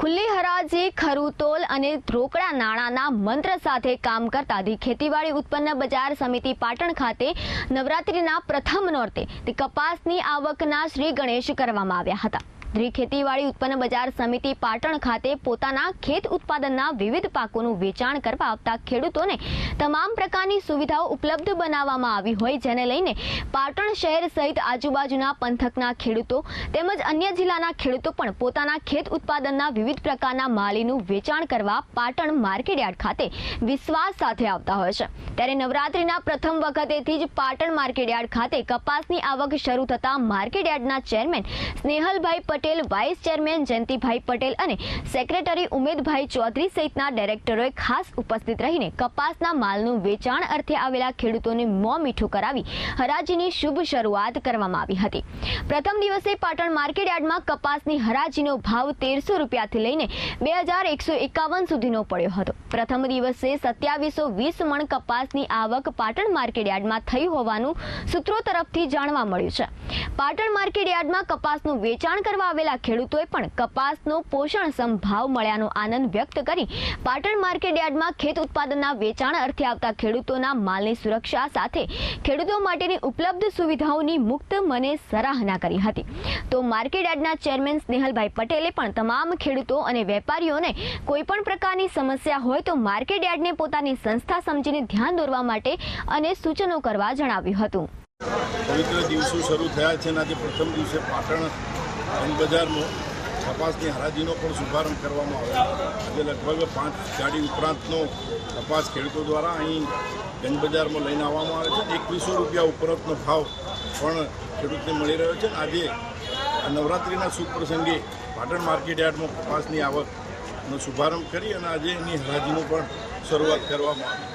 ખુલ્લી હરાજી, ખરુતોલ અને રોકડા નાણાંના મંત્ર સાથે કામ કરતા ધી ખેતીવાડી ઉત્પન્ન બજાર સમિતિ પાટણ ખાતે નવરાત્રિના પ્રથમ નોરતે કપાસની આવકના શ્રી ગણેશ કરવામાં આવ્યા હતા. ધી ખેતીવાડી ઉત્પન્ન બજાર સમિતિ પાટણ ખાતે પોતાના ખેત ઉત્પાદનના વિવિધ પાકોનું વેચાણ કરવા આવતા ખેડૂતોને તમામ પ્રકારની સુવિધાઓ ઉપલબ્ધ બનાવવામાં આવી હોય જેને લઈને પાટણ શહેર સહિત આજુબાજુના પંથકના ખેડૂતો તેમજ અન્ય જિલ્લાના ખેડૂતો પણ પોતાના ખેત ઉત્પાદનના વિવિધ પ્રકારના માલીનું વેચાણ કરવા પાટણ માર્કેટયાર્ડ ખાતે વિશ્વાસ સાથે આવતા હોય છે. ત્યારે નવરાત્રિના પ્રથમ વખતેથી જ પાટણ માર્કેટયાર્ડ ખાતે કપાસની આવક શરૂ થતા માર્કેટયાર્ડના chairman Snehalbhai Patel vice chairman Jayantibhai Patel અને સેક્રેટરી ઉમેદભાઈ ચૌધરી સહિતના ડાયરેક્ટરોએ ખાસ ઉપસ્થિત રહીને કપાસના માલનું વેચાણ અર્થે આવેલા ખેડૂતોને મોં મીઠું કરાવી હરાજીની શુભ શરૂઆત કરવામાં આવી હતી. પ્રથમ દિવસે પાટણ માર્કેટયાર્ડમાં કપાસની હરાજીનો ભાવ તેરસો રૂપિયાથી લઈને બે હજાર એકસો એકાવન સુધીનો પડ્યો હતો. પ્રથમ દિવસે સત્યાવીસો વીસ મણ કપાસની આવક પાટણ માર્કેટયાર્ડમાં થઈ હોવાનું સૂત્રો તરફથી જાણવા મળ્યું છે. પાટણ માર્કેટયાર્ડમાં કપાસનું વેચાણ કરવા આવેલા ખેડૂતોએ પણ કપાસનો પોષણક્ષમ ભાવ મળ્યાનો આનંદ વ્યક્ત કરી પાટણ માર્કેટયાર્ડમાં ખેત ઉત્પાદનના વેચાણ અર્થે આવતા ખેડૂતોના માલની સુરક્ષા સાથે ખેડૂતો માટેની ઉપલબ્ધ સુવિધાઓની મુક્ત મને સરાહના કરી હતી. તો માર્કેટયાર્ડના ચેરમેન સ્નેહલભાઈ પટેલે પણ તમામ ખેડૂતો અને વેપારીઓને કોઈ પણ પ્રકારની સમસ્યા હોય તો માર્કેટયાર્ડને પોતાની સંસ્થા સમજીને ધ્યાન દોરવા માટે અને સૂચનો કરવા જણાવ્યું હતું. પવિત્ર દિવસો શરૂ થયા છે અને આજે પ્રથમ દિવસે પાટણ બજારમાં કપાસની હરાજીનો પણ શુભારંભ કરવામાં આવ્યો. આજે લગભગ પાંચ ગાડી ઉપરાંતનો કપાસ ખેડૂતો દ્વારા અહીં ગંજ બજારમાં લઈને આવવામાં આવે છે. એકવીસો રૂપિયા ઉપરાંતનો ભાવ પણ ખેડૂતને મળી રહ્યો છે. આજે આ નવરાત્રિના શુભ પ્રસંગે પાટણ માર્કેટ યાર્ડમાં કપાસની આવકનો શુભારંભ કરી અને આજે એની હરાજીનો પણ શરૂઆત કરવામાં આવી.